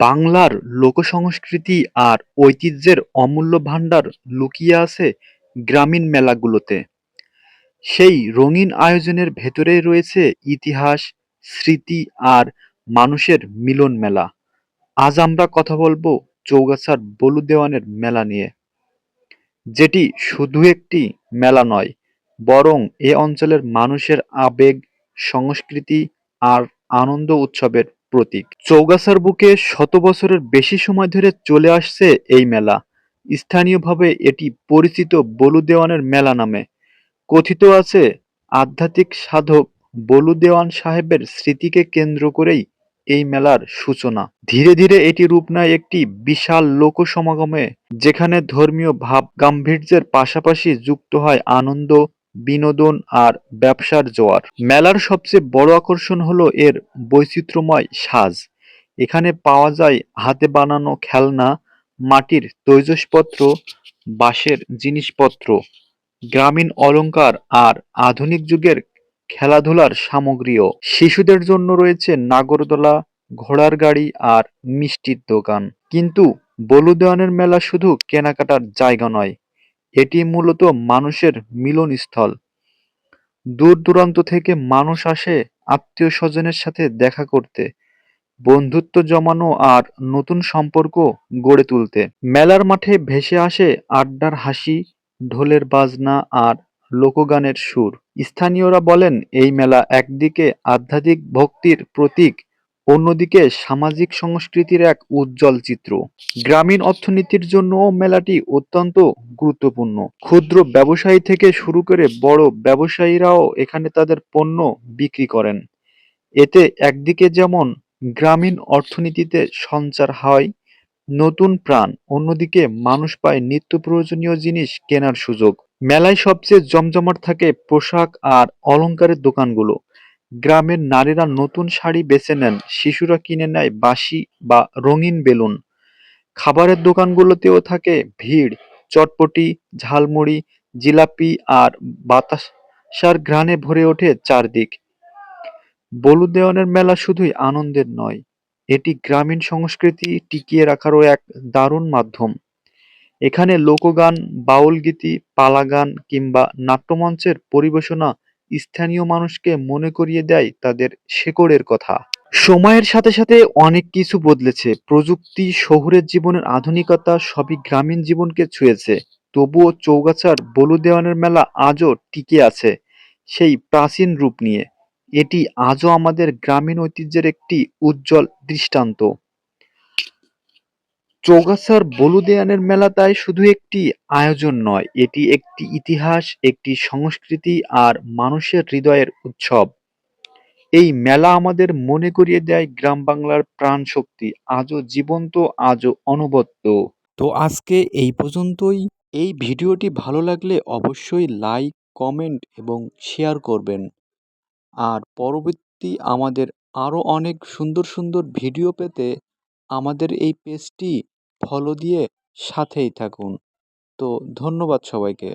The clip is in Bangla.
বাংলার লোকসংস্কৃতি আর ঐতিহ্যের অমূল্য ভাণ্ডার লুকিয়ে আছে গ্রামীণ মেলাগুলোতে। সেই রঙিন আয়োজনের ভেতরেই রয়েছে ইতিহাস, স্মৃতি আর মানুষের মিলন মেলা। আজ আমরা কথা বলব চৌগাছার বলু দেওয়ানের মেলা নিয়ে, যেটি শুধু একটি মেলা নয়, বরং এ অঞ্চলের মানুষের আবেগ, সংস্কৃতি আর আনন্দ উৎসবের প্রতীক। চৌগাছার বুকে শত বছরের বেশি সময় ধরে চলে আসছে এই মেলা। স্থানীয়ভাবে এটি পরিচিত বলু দেওয়ানের মেলা নামে। কথিত আছে আধ্যাত্মিক সাধক বলু দেওয়ান সাহেবের স্মৃতিকে কেন্দ্র করেই এই মেলার সূচনা। ধীরে ধীরে এটি রূপ নেয় একটি বিশাল লোক সমাগমে যেখানে ধর্মীয় ভাব গাম্ভীর্যের পাশাপাশি যুক্ত হয় আনন্দ, বিনোদন আর ব্যবসার জোয়ার। মেলার সবচেয়ে বড় আকর্ষণ হলো এর বৈচিত্র্যময় সাজ। এখানে পাওয়া যায় হাতে বানানো খেলনা, মাটির তৈজসপত্র, বাঁশের জিনিসপত্র, গ্রামীণ অলংকার আর আধুনিক যুগের খেলাধুলার সামগ্রীও। শিশুদের জন্য রয়েছে নাগরদোলা, ঘোড়ার গাড়ি আর মিষ্টির দোকান। কিন্তু বলু দেওয়ানের মেলা শুধু কেনাকাটার জায়গা নয়, এটি মূলত মানুষের মিলনস্থল। দূর দূরান্ত থেকে মানুষ আসে আত্মীয় স্বজনের সাথে দেখা করতে, বন্ধুত্ব জমানো আর নতুন সম্পর্ক গড়ে তুলতে। মেলার মাঠে ভেসে আসে আড্ডার হাসি, ঢোলের বাজনা আর লোকগানের সুর। স্থানীয়রা বলেন এই মেলা একদিকে আধ্যাত্মিক ভক্তির প্রতীক, অন্যদিকে সামাজিক সংস্কৃতির এক উজ্জ্বল চিত্র। গ্রামীণ অর্থনীতির জন্যও মেলাটি অত্যন্ত গুরুত্বপূর্ণ। ক্ষুদ্র ব্যবসায়ী থেকে শুরু করে বড় ব্যবসায়ীরাও এখানে তাদের পণ্য বিক্রি করেন। এতে একদিকে যেমন গ্রামীণ অর্থনীতিতে সঞ্চার হয় নতুন প্রাণ, অন্যদিকে মানুষ পায় নিত্য প্রয়োজনীয় জিনিস কেনার সুযোগ। মেলায় সবচেয়ে জমজমাট থাকে পোশাক আর অলংকারের দোকানগুলো। গ্রামের নারীরা নতুন শাড়ি বেছে নেন, শিশুরা কিনে নেয় বাঁশি বা রঙিন বেলুন। খাবারের দোকানগুলোতেও থাকে ভিড়, চটপটি, ঝালমুড়ি, জিলাপি আর বাতাসার ঘ্রাণে ভরে ওঠে চারদিক। বলু দেওয়ানের মেলা শুধুই আনন্দের নয়, এটি গ্রামীণ সংস্কৃতি টিকিয়ে রাখারও এক দারুণ মাধ্যম। এখানে লোকগান, বাউল গীতি, পালা গান কিংবা নাট্যমঞ্চের পরিবেশনা স্থানীয় মানুষকে মনে করিয়ে দেয় তাদের শেকড়ের কথা। সময়ের সাথে সাথে অনেক কিছু বদলেছে, প্রযুক্তি, শহুরের জীবনের আধুনিকতা সবই গ্রামীণ জীবনকে ছুঁয়েছে। তবুও চৌগাছার বলু দেওয়ানের মেলা আজও টিকে আছে সেই প্রাচীন রূপ নিয়ে। এটি আজও আমাদের গ্রামীণ ঐতিহ্যের একটি উজ্জ্বল দৃষ্টান্ত। চৌগাছার বলু দেওয়ানের মেলা তাই শুধু একটি আয়োজন নয়, এটি একটি ইতিহাস, একটি সংস্কৃতি আর মানুষের হৃদয়ের উৎসব। এই মেলা আমাদের মনে করিয়ে দেয় গ্রাম বাংলার প্রাণশক্তি আজও জীবন্ত, আজও অনবদ্য। তো আজকে এই পর্যন্তই। এই ভিডিওটি ভালো লাগলে অবশ্যই লাইক, কমেন্ট এবং শেয়ার করবেন। আর পরবর্তী আমাদের আরও অনেক সুন্দর সুন্দর ভিডিও পেতে আমাদের এই পেজটি ফলো দিয়ে সাথেই থাকুন। তো ধন্যবাদ সবাইকে।